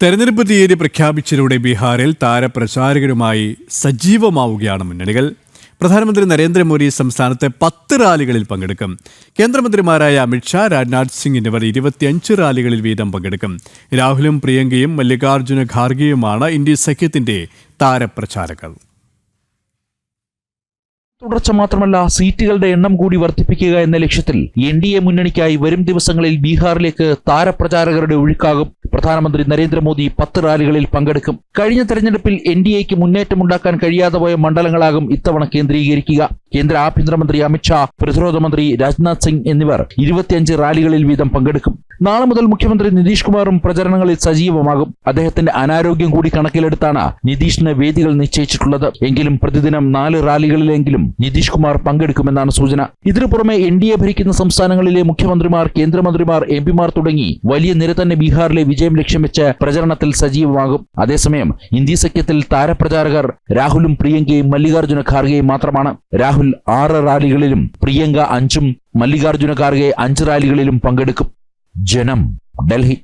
തെരഞ്ഞെടുപ്പ് തീയതി പ്രഖ്യാപിച്ചതിലൂടെ ബീഹാറിൽ താരപ്രചാരകരുമായി സജീവമാവുകയാണ് മുന്നണികൾ. പ്രധാനമന്ത്രി നരേന്ദ്രമോദി സംസ്ഥാനത്തെ പത്ത് റാലികളിൽ പങ്കെടുക്കും. കേന്ദ്രമന്ത്രിമാരായ അമിത്ഷാ രാജ്നാഥ് സിംഗ് എന്നിവർ ഇരുപത്തിയഞ്ച് റാലികളിൽ വീതം പങ്കെടുക്കും. രാഹുലും പ്രിയങ്കയും മല്ലികാർജുന ഖാർഗെയുമാണ് ഇന്ത്യ സഖ്യത്തിന്റെ താരപ്രചാരകർ. തുടർച്ച മാത്രമല്ല സീറ്റുകളുടെ എണ്ണം കൂടി വർദ്ധിപ്പിക്കുക എന്ന ലക്ഷ്യത്തിൽ എൻ ഡി എ മുന്നണിക്കായി വരും ദിവസങ്ങളിൽ ബീഹാറിലേക്ക് താരപ്രചാരകരുടെ ഒഴുക്കാകും. പ്രധാനമന്ത്രി നരേന്ദ്രമോദി പത്ത് റാലികളിൽ പങ്കെടുക്കും. കഴിഞ്ഞ തെരഞ്ഞെടുപ്പിൽ എൻ ഡി എക്ക് മുന്നേറ്റമുണ്ടാക്കാൻ കഴിയാതെ പോയ മണ്ഡലങ്ങളാകും ഇത്തവണ കേന്ദ്രീകരിക്കുക. കേന്ദ്ര ആഭ്യന്തരമന്ത്രി അമിത്ഷാ പ്രതിരോധ മന്ത്രി രാജ്നാഥ് സിംഗ് എന്നിവർ ഇരുപത്തിയഞ്ച് റാലികളിൽ വീതം പങ്കെടുക്കും. നാളെ മുതൽ മുഖ്യമന്ത്രി നിതീഷ് കുമാറും പ്രചരണങ്ങളിൽ സജീവമാകും. അദ്ദേഹത്തിന്റെ അനാരോഗ്യം കൂടി കണക്കിലെടുത്താണ് നിതീഷിന് വേദികൾ നിശ്ചയിച്ചിട്ടുള്ളത്. എങ്കിലും പ്രതിദിനം നാല് റാലികളിലെങ്കിലും നിതീഷ് കുമാർ പങ്കെടുക്കുമെന്നാണ് സൂചന. ഇതിനു പുറമെ എൻ ഡി എ ഭരിക്കുന്ന സംസ്ഥാനങ്ങളിലെ മുഖ്യമന്ത്രിമാർ കേന്ദ്രമന്ത്രിമാർ എം പിമാർ തുടങ്ങി വലിയ നിര തന്നെ ബീഹാറിലെ വിജയം ലക്ഷ്യം വെച്ച് പ്രചരണത്തിൽ സജീവമാകും. അതേസമയം ഇന്ത്യ സഖ്യത്തിൽ താരപ്രചാരകർ രാഹുലും പ്രിയങ്കയും മല്ലികാർജുന ഖാർഗെയും മാത്രമാണ്. രാഹുൽ ആറ് റാലികളിലും പ്രിയങ്ക അഞ്ചും മല്ലികാർജുന ഖാർഗെ അഞ്ച് റാലികളിലും പങ്കെടുക്കും. ജനം ഡൽഹി.